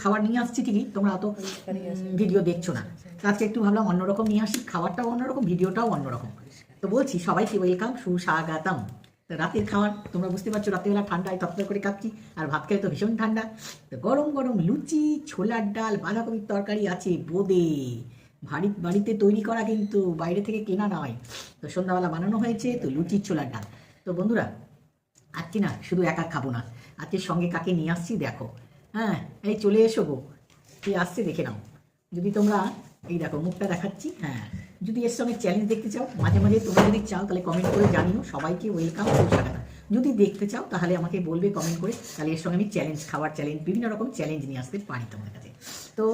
খাবার নিয়ে আসছি ঠিকই, তোমরা অত ভিডিও দেখছ না। আজকে একটু ভাবলাম অন্যরকম নিয়ে আসি, খাবারটাও অন্যরকম, ভিডিওটাও অন্যরকম। তো বলছি, সবাইকে ওয়েলকাম সুস্বাগতম। রাতের খাবার, তোমরা বুঝতে পারছ, রাতেরবেলা ঠান্ডায় তত্তর করে খাচ্ছি আর ভাত খেলে তো ভীষণ ঠান্ডা। তো গরম গরম লুচি, ছোলার ডাল, বাঁধাকপির তরকারি আছে, বোদে। ভারী বাড়িতে তৈরি করা কিন্তু বাইরে থেকে কেনা নয়। তো সন্ধ্যাবেলা বানানো হয়েছে, তো লুচি, ছোলার ডাল। তো বন্ধুরা, আজকে না, শুধু একা খাব না। আজকে সঙ্গে কাকে নিয়ে আসছি, দেখো। হ্যাঁ এই চলে এসো গো। কে আসছে দেখে নাও। যদি তোমরা, এই দেখো, মুখটা দেখাচ্ছি হ্যাঁ। যদি এর সঙ্গে চ্যালেঞ্জ দেখতে চাও, মাঝে মাঝে তোমরা যদি চাও, তাহলে কমেন্ট করে জানিও। সবাইকে ওয়েলকাম স্বাগত। যদি দেখতে চাও, তাহলে আমাকে বলবে কমেন্ট করে। তাহলে এর সঙ্গে আমি চ্যালেঞ্জ খাবার চ্যালেঞ্জ বিভিন্ন রকম চ্যালেঞ্জ নিয়ে আসতে পারি তোমাদের কাছে। তো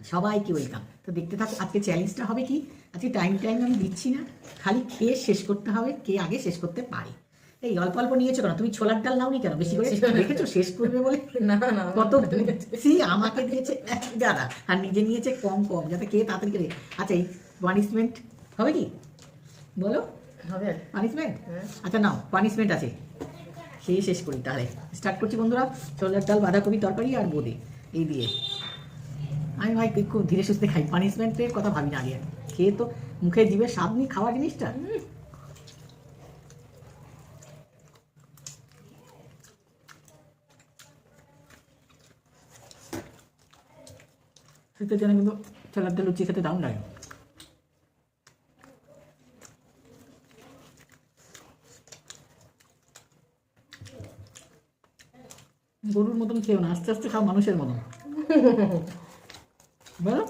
সবাইকে ওয়েলকাম তো দেখতে থাকো, আজকে চ্যালেঞ্জটা হবে কি? আজকে টাইম টাইম আমি দিচ্ছি না। খালি খেয়ে শেষ করতে হবে, কে আগে শেষ করতে পারে। এই অল্প অল্প নিয়েছো কেন? তুমি ছোলার ডাল নাও নাওনি কেন? বেশি করে দেখেছ শেষ করবে বলে? না না কত বুদ্ধি আমাকে দিয়েছে এক গাদা আর নিজে নিয়েছে কম কম যাতে কে তাড়াতাড়ি করে আচ্ছা এই পানিশমেন্ট হবে কি? বলো। হবে। পানিশমেন্ট হ্যাঁ। আচ্ছা নাও পানিশমেন্ট আছে। খেয়ে শেষ করি তাহলে। স্টার্ট করছি বন্ধুরা। ছোলার ডাল বাঁধাকপি তরকারি আর বোঁদে। এই দিয়ে। আমি ভাই খুব ধীরে সুস্থে খাই। পানিশমেন্টের কথা ভাবি না আগে। খেয়ে তো মুখে দিবে স্বাদ নিয়ে খাওয়া জিনিসটা? শীতের জন্য কিন্তু ডাল লুচি খেতে দারুণ লাগে গরুর মতন খেও না আস্তে আস্তে খাও মানুষের মতন বলো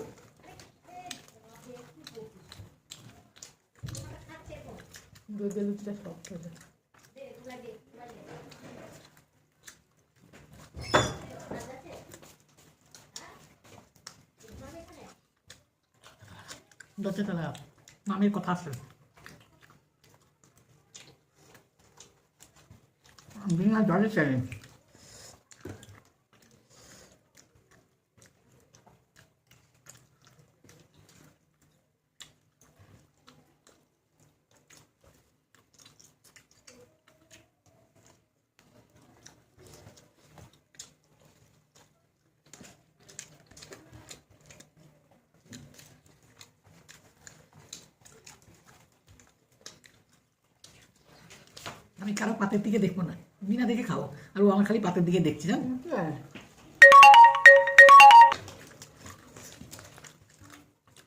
দুধের লুচিটা শক্ত হয়ে 你吃的了，那没够踏实，没俺家的鲜。আমি কারও পাতের দিকে দেখব না। বিনা দেখে খাও। আর ও আমার খালি পাতের দিকে দেখছি জান? হ্যাঁ।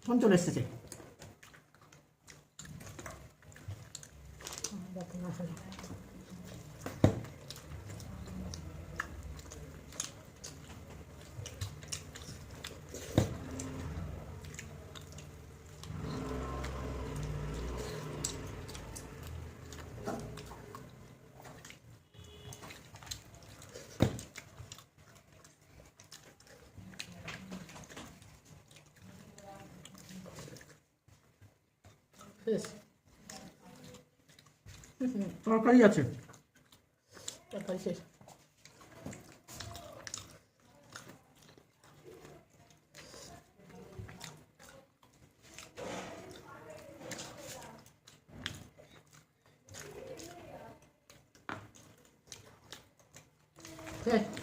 ফোন চলে এসেছে। বেশ তরকারি আছে তরকারি শেষ Okay.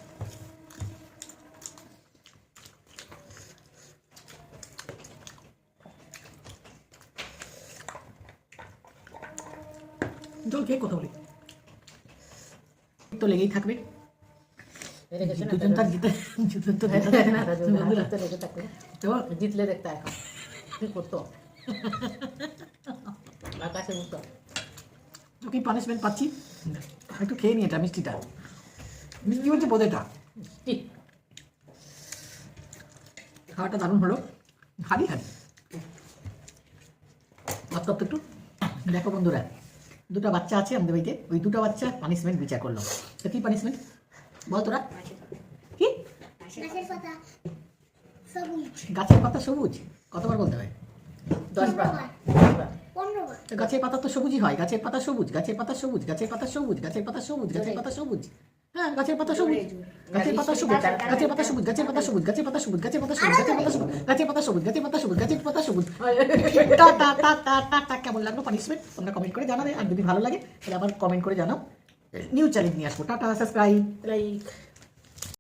জল খেয়ে কথা বলি। তো লেগেই থাকবে। হেরে জিতলে দেখতে এখন। কি করতো? আকাশে উঠতো তো কি পানিশমেন্ট পাচ্ছি। একটু খেয়ে নি এটা মিষ্টিটা। মিষ্টি হচ্ছে বোধেটা খাওয়াটা দারুণ হলো। ভারী ভারী অত একটু। দেখো বন্ধুরা। দুটো বাচ্চা আছে আমাদের বাড়িতে ওই দুটো বাচ্চা পানিশমেন্ট বিচার করল তো কি পানিশমেন্ট বল তোরা। কি? গাছের পাতা সবুজ। কতবার বলতে হয়? গাছের পাতা তো সবুজই হয়। গাছের পাতা সবুজ গাছের পাতা সবুজ গাছের পাতা সবুজ গাছের পাতা সবুজ গাছের পাতা সবুজ। হ্যাঁ গাছের পাতা সবুজ গাছের পাতা সবুজ গাছের পাতা সবুজ গাছের পাতা সবুজ গাছের পাতা সবুজ গাছের পাতা সবুজ গাছের পাতা সবুজ গাছের পাতা সবুজ গাছের পাতা সবুজ গাছের পাতা সবুজ টা টা টা টা টা টা কেমন লাগল পানিশমেন্ট তোমরা কমেন্ট করে জানাবে আর যদি ভালো লাগে তাহলে আবার কমেন্ট করে জানাও নিউ চ্যালেঞ্জ নিয়ে আসব টাটা সাবস্ক্রাইব লাইক